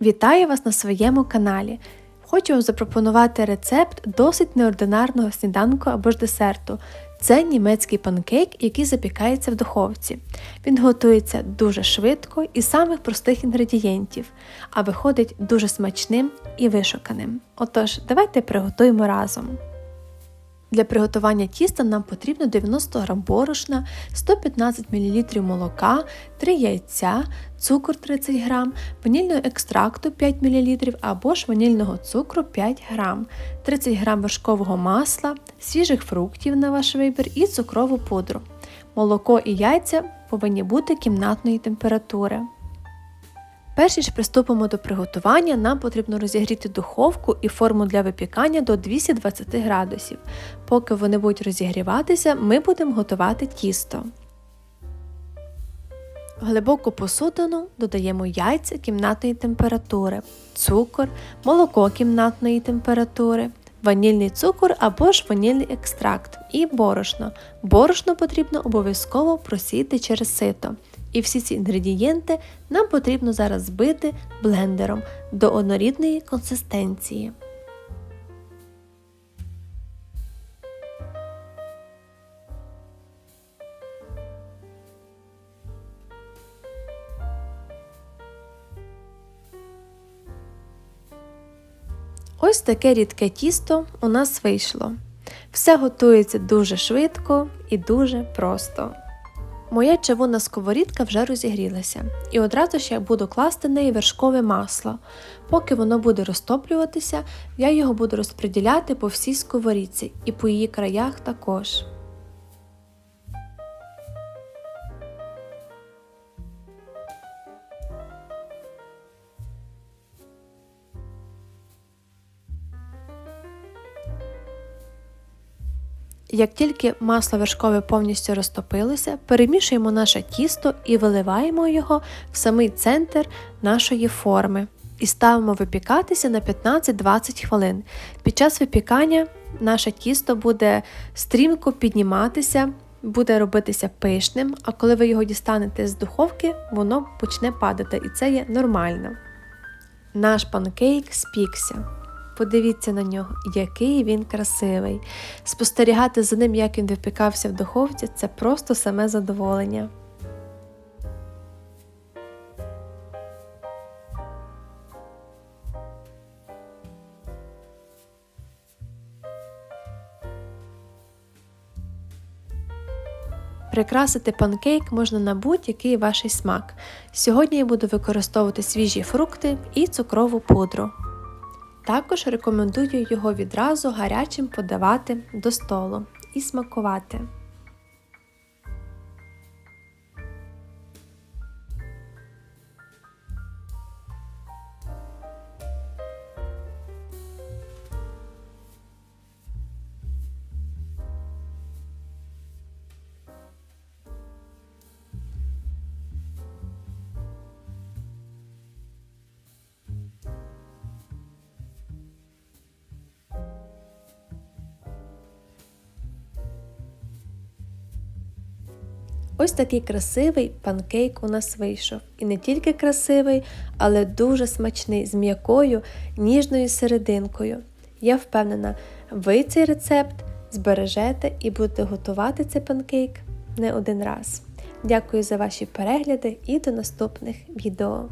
Вітаю вас на своєму каналі. Хочу вам запропонувати рецепт досить неординарного сніданку або ж десерту. Це німецький панкейк, який запікається в духовці. Він готується дуже швидко із самих простих інгредієнтів, а виходить дуже смачним і вишуканим. Отож, давайте приготуємо разом. Для приготування тіста нам потрібно 90 г борошна, 115 мл молока, 3 яйця, цукор 30 г, ванільного екстракту 5 мл або ж ванільного цукру 5 г, 30 г вершкового масла, свіжих фруктів на ваш вибір і цукрову пудру. Молоко і яйця повинні бути кімнатної температури. Перш ніж приступимо до приготування, нам потрібно розігріти духовку і форму для випікання до 220 градусів. Поки вони будуть розігріватися, ми будемо готувати тісто. В глибоку посудину додаємо яйця кімнатної температури, цукор, молоко кімнатної температури, ванільний цукор або ж ванільний екстракт і борошно. Борошно потрібно обов'язково просіяти через сито. І всі ці інгредієнти нам потрібно зараз збити блендером до однорідної консистенції. Ось таке рідке тісто у нас вийшло. Все готується дуже швидко і дуже просто. Моя червона сковорідка вже розігрілася, і одразу ж я буду класти неї вершкове масло. Поки воно буде розтоплюватися, я його буду розподіляти по всій сковорідці і по її краях також. Як тільки масло вершкове повністю розтопилося, перемішуємо наше тісто і виливаємо його в самий центр нашої форми і ставимо випікатися на 15-20 хвилин. Під час випікання наше тісто буде стрімко підніматися, буде робитися пишним, а коли ви його дістанете з духовки, воно почне падати, і це є нормально. Наш панкейк спікся. Подивіться на нього, який він красивий. Спостерігати за ним, як він випікався в духовці, це просто саме задоволення. Прикрасити панкейк можна на будь-який ваш смак. Сьогодні я буду використовувати свіжі фрукти і цукрову пудру. Також рекомендую його відразу гарячим подавати до столу і смакувати. Ось такий красивий панкейк у нас вийшов. І не тільки красивий, але дуже смачний, з м'якою, ніжною серединкою. Я впевнена, ви цей рецепт збережете і будете готувати цей панкейк не один раз. Дякую за ваші перегляди і до наступних відео.